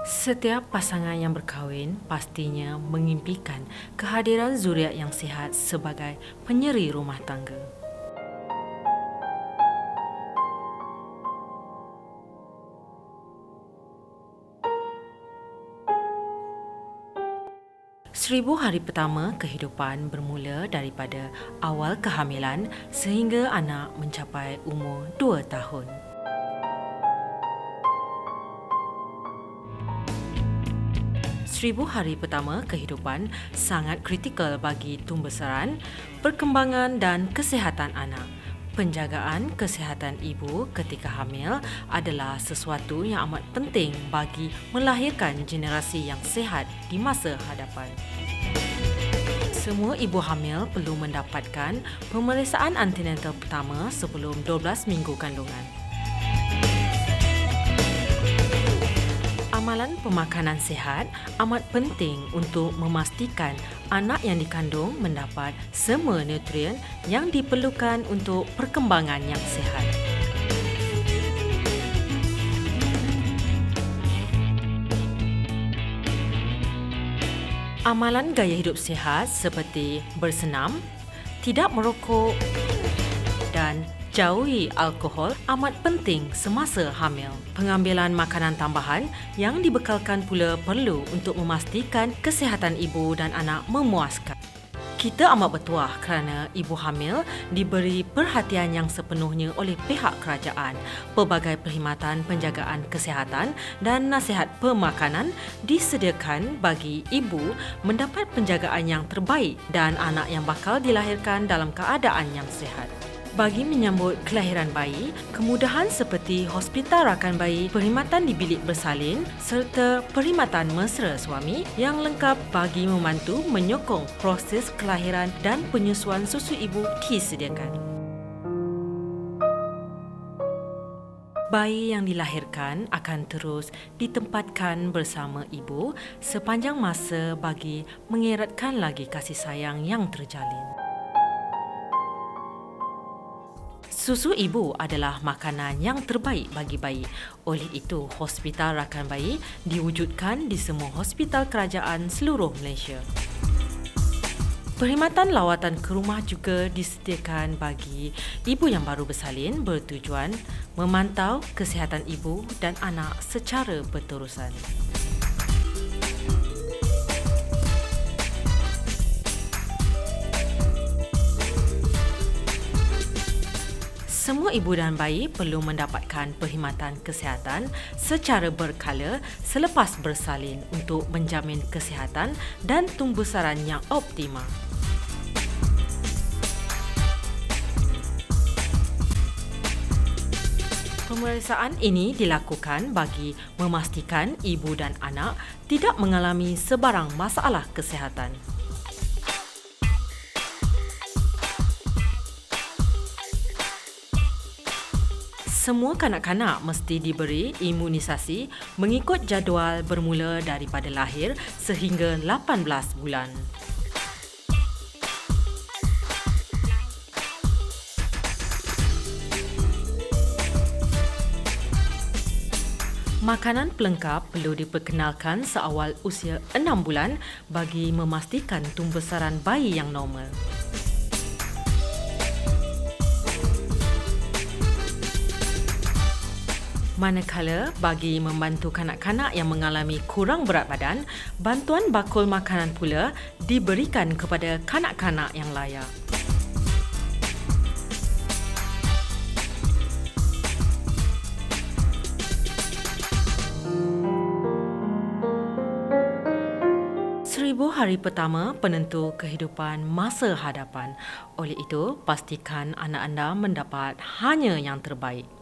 Setiap pasangan yang berkahwin pastinya mengimpikan kehadiran zuriat yang sihat sebagai penyeri rumah tangga. Seribu hari pertama kehidupan bermula daripada awal kehamilan sehingga anak mencapai umur dua tahun. Seribu hari pertama kehidupan sangat kritikal bagi tumbesaran, perkembangan dan kesihatan anak. Penjagaan kesihatan ibu ketika hamil adalah sesuatu yang amat penting bagi melahirkan generasi yang sihat di masa hadapan. Semua ibu hamil perlu mendapatkan pemeriksaan antenatal pertama sebelum 12 minggu kandungan. Amalan pemakanan sihat amat penting untuk memastikan anak yang dikandung mendapat semua nutrien yang diperlukan untuk perkembangan yang sihat. Amalan gaya hidup sihat seperti bersenam, tidak merokok dan Jauhi alkohol amat penting semasa hamil. Pengambilan makanan tambahan yang dibekalkan pula perlu untuk memastikan kesihatan ibu dan anak memuaskan. Kita amat bertuah kerana ibu hamil diberi perhatian yang sepenuhnya oleh pihak kerajaan. Pelbagai perkhidmatan penjagaan kesihatan dan nasihat pemakanan disediakan bagi ibu mendapat penjagaan yang terbaik dan anak yang bakal dilahirkan dalam keadaan yang sihat. Bagi menyambut kelahiran bayi, kemudahan seperti hospital rakan bayi, perkhidmatan di bilik bersalin serta perkhidmatan mesra suami yang lengkap bagi membantu menyokong proses kelahiran dan penyusuan susu ibu disediakan. Bayi yang dilahirkan akan terus ditempatkan bersama ibu sepanjang masa bagi mengeratkan lagi kasih sayang yang terjalin. Susu ibu adalah makanan yang terbaik bagi bayi. Oleh itu, hospital rakan bayi diwujudkan di semua hospital kerajaan seluruh Malaysia. Perkhidmatan lawatan ke rumah juga disediakan bagi ibu yang baru bersalin bertujuan memantau kesihatan ibu dan anak secara berterusan. Semua ibu dan bayi perlu mendapatkan perkhidmatan kesihatan secara berkala selepas bersalin untuk menjamin kesihatan dan tumbusaran yang optimal. Pemeriksaan ini dilakukan bagi memastikan ibu dan anak tidak mengalami sebarang masalah kesihatan. Semua kanak-kanak mesti diberi imunisasi mengikut jadual bermula daripada lahir sehingga 18 bulan. Makanan pelengkap perlu diperkenalkan seawal usia 6 bulan bagi memastikan tumbesaran bayi yang normal. Manakala bagi membantu kanak-kanak yang mengalami kurang berat badan, bantuan bakul makanan pula diberikan kepada kanak-kanak yang layak. Seribu hari pertama penentu kehidupan masa hadapan. Oleh itu, pastikan anak anda mendapat hanya yang terbaik.